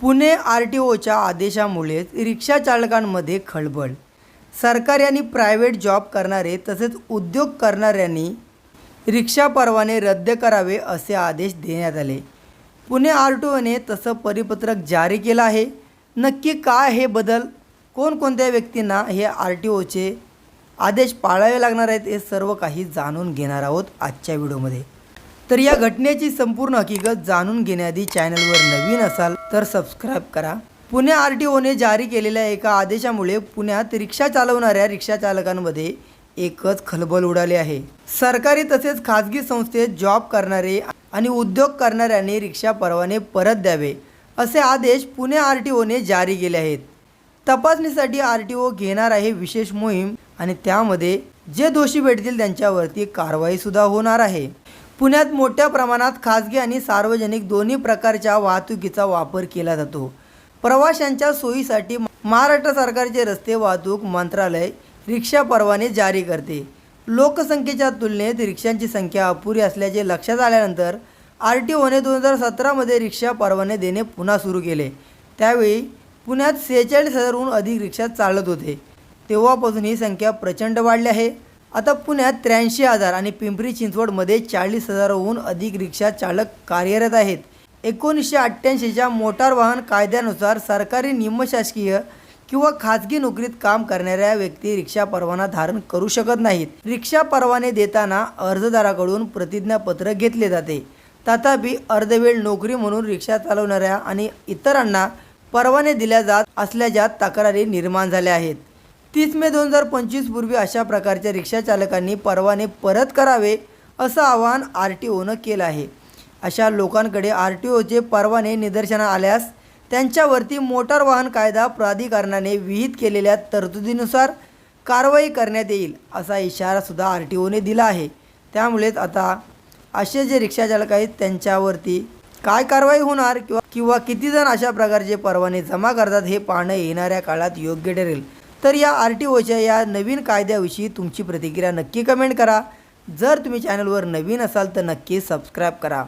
Pune R T ओच्या आदेशामुळेच रिक्षा चालकांमध्ये खळबळ. सरकारी आणि प्रायव्हेट जॉब करणारे तसेच उद्योग करणाऱ्यांनी रिक्षा परवाने रद्द करावे असे आदेश देण्यात आले. पुणे आर टी ओने तसं परिपत्रक जारी केलं आहे. नक्की काय हे बदल? कोणकोणत्या व्यक्तींना हे आर टी ओचे आदेश पाळावे लागणार आहेत हे सर्व काही जाणून घेणार आहोत आजच्या व्हिडिओमध्ये. तर या घटनेची संपूर्ण हकीकत जाणून घेण्याआधी चॅनलवर नवीन असाल तर सबस्क्राईब करा. पुणे आर टी ओने जारी केलेल्या एका आदेशामुळे पुण्यात रिक्षा चालवणाऱ्या रिक्षा चालकांमध्ये एकच खलबल उडाली आहे. सरकारी तसेच खाजगी संस्थेत जॉब करणारे आणि उद्योग करणाऱ्यांनी रिक्षा परवाने परत द्यावे असे आदेश पुणे आर टी ओने जारी केले आहेत. तपासणीसाठी आर टी ओ घेणार आहे विशेष मोहीम आणि त्यामध्ये जे दोषी भेटतील त्यांच्यावरती कारवाईसुद्धा होणार आहे. पुण्यात मोठ्या प्रमाणात खाजगी आणि सार्वजनिक दोन्ही प्रकारच्या वाहतुकीचा वापर केला जातो. प्रवाशांच्या सोयीसाठी महाराष्ट्र सरकारचे रस्ते वाहतूक मंत्रालय रिक्षा परवाने जारी करते. लोकसंख्येच्या तुलनेत रिक्षांची संख्या अपुरी असल्याचे लक्षात आल्यानंतर आर टी ओने दोन हजार सतरामध्ये रिक्षा परवाने देणे पुन्हा सुरू केले. त्यावेळी पुण्यात सेहेचाळीस हजारहून अधिक रिक्षा चालत होते. तेव्हापासून ही संख्या प्रचंड वाढली आहे. आता पुण्यात त्र्याऐंशी हजार आणि पिंपरी चिंचवडमध्ये चाळीस हजाराहून अधिक रिक्षा चालक कार्यरत आहेत. एकोणीसशे अठ्ठ्याऐंशीच्या मोटार वाहन कायद्यानुसार सरकारी निमशासकीय किंवा खाजगी नोकरीत काम करणाऱ्या व्यक्ती रिक्षा परवाना धारण करू शकत नाहीत. रिक्षा परवाने देताना अर्जदाराकडून प्रतिज्ञापत्र घेतले जाते. तथापि अर्धवेळ नोकरी म्हणून रिक्षा चालवणाऱ्या आणि इतरांना परवाने दिल्या जात असल्याच्या तक्रारी निर्माण झाल्या आहेत. तीस मे दोन हजार पंचवीस पूर्वी अशा प्रकारच्या रिक्षा चालकांनी परवाने परत करावे असं आवाहन आर टी ओनं केलं आहे. अशा लोकांकडे आर टी ओचे परवाने निदर्शना आल्यास त्यांच्यावरती मोटार वाहन कायदा प्राधिकरणाने विहित केलेल्या तरतुदीनुसार कारवाई करण्यात येईल असा इशारासुद्धा आर टी ओने दिला आहे. त्यामुळेच आता असे जे रिक्षा चालक आहेत त्यांच्यावरती काय कारवाई होणार किंवा किंवा किती जण अशा प्रकारचे परवाने जमा करतात हे पाहणं येणाऱ्या काळात योग्य ठरेल. तर या आर टी ओच्या या नवीन कायद्याविषयी तुमची प्रतिक्रिया नक्की कमेंट करा. जर तुम्ही चॅनलवर नवीन असाल तर नक्की सबस्क्राईब करा.